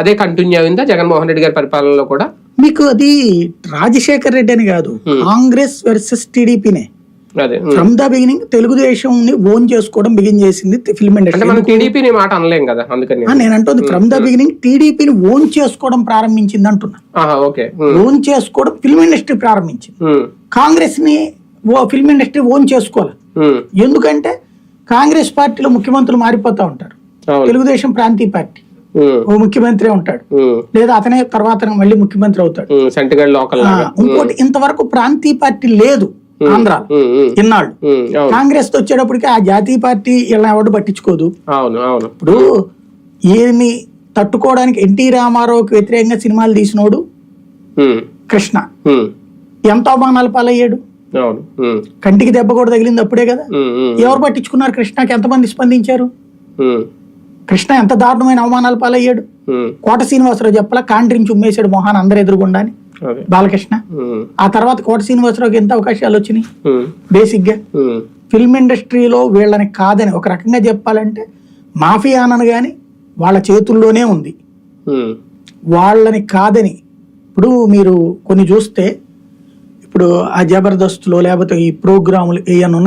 అదే కంటిన్యూ అయిందా జగన్మోహన్ రెడ్డి గారి పరిపాలనలో కూడా? మీకు అది రాజశేఖర్ రెడ్డి అని కాదు కాంగ్రెస్ వర్సెస్ టీడీపీనే. ఫ్రమ్ ద బిగినింగ్ తెలుగుదేశం ని ఓన్ చేసుకోవడం బిగిన్ చేసింది ఫిల్మ్ ఇండస్ట్రీ టీడీపీని మాట అనలేం కదా అందుకని నేను. అంటుంది ఫ్రమ్ ద బిగినింగ్ టీడీపీని ఓన్ చేసుకోవడం ప్రారంభించింది అంటున్నా. ఓకే. ఓన్ చేసుకోవడం ఫిల్మ్ ఇండస్ట్రీ ప్రారంభించింది. ఉమ్, కాంగ్రెస్ని ఫిల్మ్ ఇండస్ట్రీ ఓన్ చేసుకోవాలి? ఎందుకంటే కాంగ్రెస్ పార్టీలో ముఖ్యమంత్రులు మారిపోతా ఉంటారు. తెలుగుదేశం ప్రాంతీయ పార్టీ. ఓ ముఖ్యమంత్రి ఉంటాడు. లేదా అతనే తర్వాత మళ్ళీ ముఖ్యమంత్రి అవుతాడు. ఇంకోటి ఇంతవరకు ప్రాంతీయ పార్టీ లేదు ఆంధ్ర ఇన్నాళ్ళు. కాంగ్రెస్తో వచ్చేటప్పటికి ఆ జాతీయ పార్టీ ఇలా ఎవడు పట్టించుకోదు. ఇప్పుడు ఈయన్ని తట్టుకోవడానికి ఎన్టీ రామారావుకి వ్యతిరేకంగా సినిమాలు తీసినోడు కృష్ణ. ఎంత అవమానాలు పాలయ్యాడు. కంటికి దెబ్బ కూడా తగిలింది అప్పుడే కదా. ఎవరు పట్టించుకున్నారు కృష్ణకి? ఎంతమంది స్పందించారు? కృష్ణ ఎంత దారుణమైన అవమానాలు పాలయ్యాడు. కోట శ్రీనివాసరావు చెప్పలా కాంట్రించి ఉమ్మేశాడు మొహాన్ అందరు ఎదురుగుండా అని బాలకృష్ణ. ఆ తర్వాత కోట శ్రీనివాసరావుకి ఎంత అవకాశాలు వచ్చినాయి? బేసిక్గా ఫిల్మ్ ఇండస్ట్రీలో వీళ్ళని కాదని ఒక రకంగా చెప్పాలంటే మాఫియా అనను కానీ వాళ్ళ చేతుల్లోనే ఉంది. వాళ్ళని కాదని ఇప్పుడు మీరు కొన్ని చూస్తే ఇప్పుడు ఆ జబర్దస్త్లో లేకపోతే ఈ ప్రోగ్రాములు ఏమైనా